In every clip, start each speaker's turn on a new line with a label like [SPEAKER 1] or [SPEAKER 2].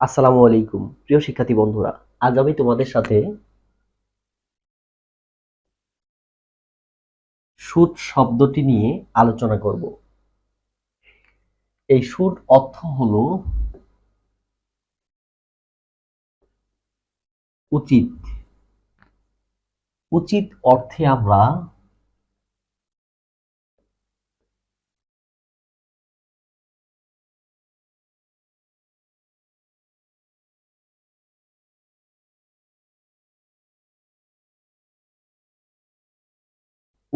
[SPEAKER 1] আসসালামু আলাইকুম, প্রিয় শিক্ষার্থী বন্ধুরা। আজ আমি তোমাদের সাথে সুদ শব্দটি নিয়ে আলোচনা করব। এই সুদ অর্থ হলো উচিত। উচিত অর্থে আমরা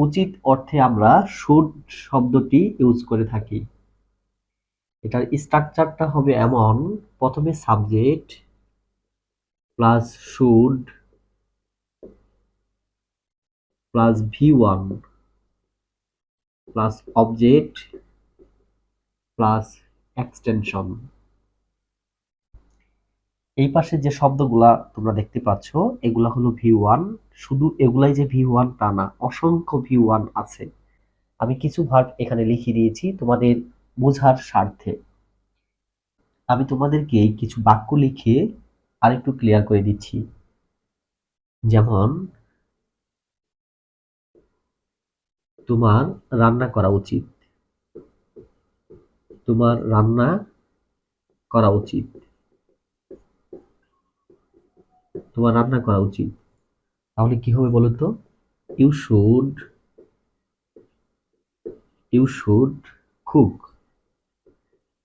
[SPEAKER 1] উচিত অর্থে আমরা শুড শব্দটি ইউজ করে থাকি। এটার স্ট্রাকচারটা হবে এমন, প্রথমে subject plus should plus V one plus object plus extension এই পাশে যে শব্দগুলা তোমরা দেখতে পাচ্ছ, এগুলা হলো ভি ওয়ান শুধু এগুলাই যে ভি ওয়ান তা না, অসংখ্য ভি ওয়ান আছে। আমি কিছু ভাগ এখানে লিখে দিয়েছি তোমাদের বোঝার স্বার্থে। আমি তোমাদেরকে কিছু বাক্য লিখে আরেকটু ক্লিয়ার করে দিচ্ছি। যেমন, তোমার রান্না করা উচিত। তোমার রান্না করা উচিত। তোমার রান্না করা উচিত। তাহলে কি হবে বলো তো? You should you should cook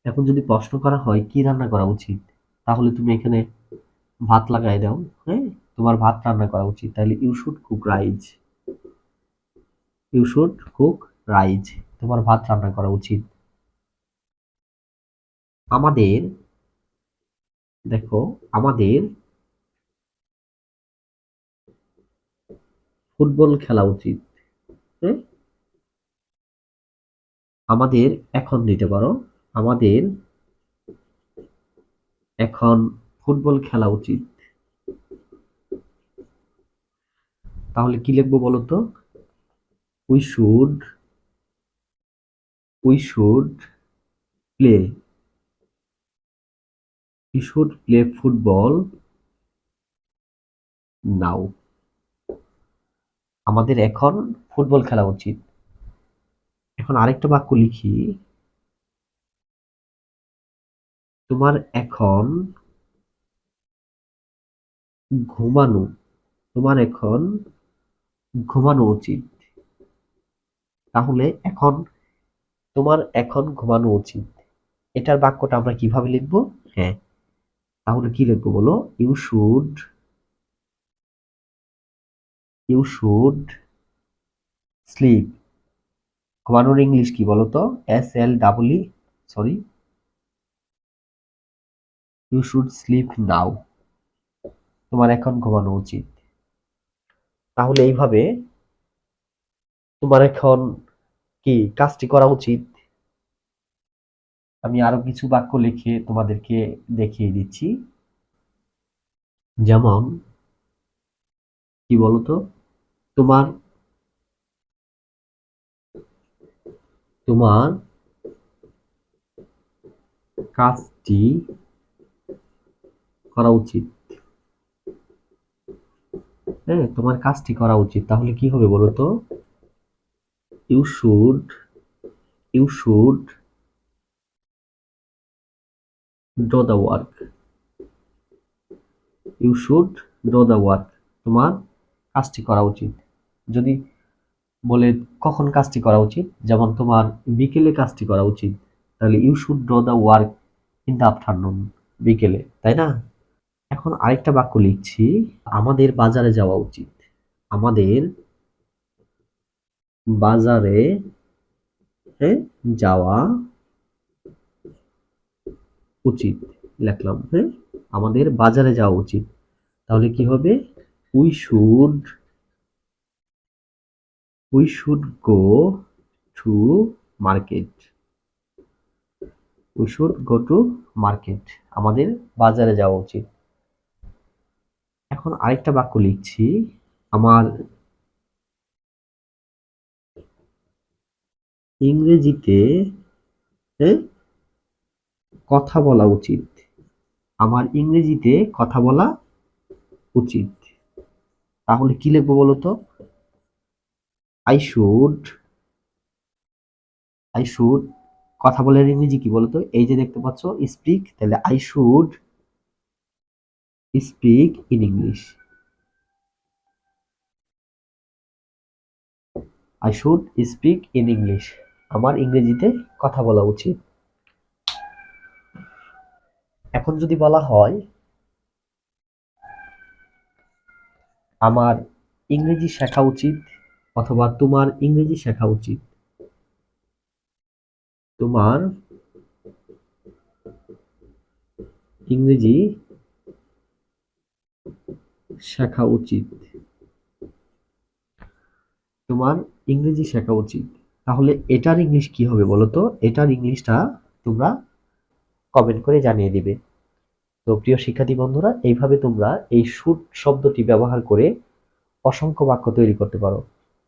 [SPEAKER 1] এখন যদি প্রশ্ন করা হয় কি রান্না করা উচিত? তাহলে তুমি এখানে ভাত লাগাই দাও হ্যাঁ? তোমার ভাত রান্না করা উচিত। তাহলে you should cook rice you should cook rice তোমার ভাত রান্না করা উচিত। আমাদের দেখো আমাদের ফুটবল খেলা উচিত। আমাদের এখন দিতে পারো। আমাদের এখন ফুটবল খেলা উচিত। তাহলে কি লিখব বলো তো? We should we should play we should play football now আমাদের এখন ফুটবল খেলা উচিত। এখন আরেকটা বাক্য লিখি। তোমার এখন ঘুমানো, তোমার এখন ঘুমানো উচিত। তাহলে এখন, তোমার এখন ঘুমানো উচিত। এটার বাক্যটা আমরা কীভাবে লিখব? হ্যাঁ তাহলে কি লিখব বলো? You should you should sleep ঘুমানোর ইংলিশ কি বলতো? S L double sorry you should sleep now তোমার এখন ঘুমানো উচিত। তাহলে এইভাবে তোমার এখন কি কাজটি করা উচিত? আমি আরও কিছু বাক্য লিখে তোমাদেরকে দেখিয়ে দিচ্ছি। যেমন, কি বলতো? তোমার তোমার কাজটি করা উচিত। হ্যাঁ তোমার কাজটি করা উচিত। তাহলে কি হবে বলো তো? You should you should draw the work you should do the work তোমার কাজটি করা উচিত। যদি বলে কখন কাজটি করা উচিত, যেমন তোমার বিকেলে কাজটি করা উচিত, তাহলে you should draw the work in the afternoon বিকেলে, তাই না? এখন আরেকটা বাক্য লিখছি, আমাদের বাজারে যাওয়া উচিত। আমাদের বাজারে হ্যাঁ যাওয়া উচিত, লিখলাম হ্যাঁ আমাদের বাজারে যাওয়া উচিত। তাহলে কি হবে? We should we should go to market we should go to market আমাদের বাজারে যাওয়া উচিত। এখন আরেকটা বাক্য লিখছি। আমার ইংরেজিতে কথা বলা উচিত। আমার ইংরেজিতে কথা বলা উচিত। তাহলে কি লিখব বলো তো আই শুড আই শুড কথা বলার ইংরেজি কি বলতো? এই যে দেখতে পাচ্ছ স্পিক তাহলে I should speak in English I should speak in English আমার ইংরেজিতে কথা বলা উচিত। এখন যদি বলা হয়, আমার ইংরেজি শেখা উচিত। অথবা তোমার ইংরেজি শেখা উচিত। তোমার ইংরেজি শেখা উচিত। তোমার ইংরেজি শেখা উচিত। তাহলে এটার ইংলিশ কি হবে বলো তো? এটার ইংলিশটা তোমরা কমেন্ট করে জানিয়ে দিবে। তো প্রিয় শিক্ষার্থী বন্ধুরা, এইভাবে তোমরা এই শুট শব্দটি ব্যবহার করে অসংখ্য বাক্য তৈরি করতে পারো।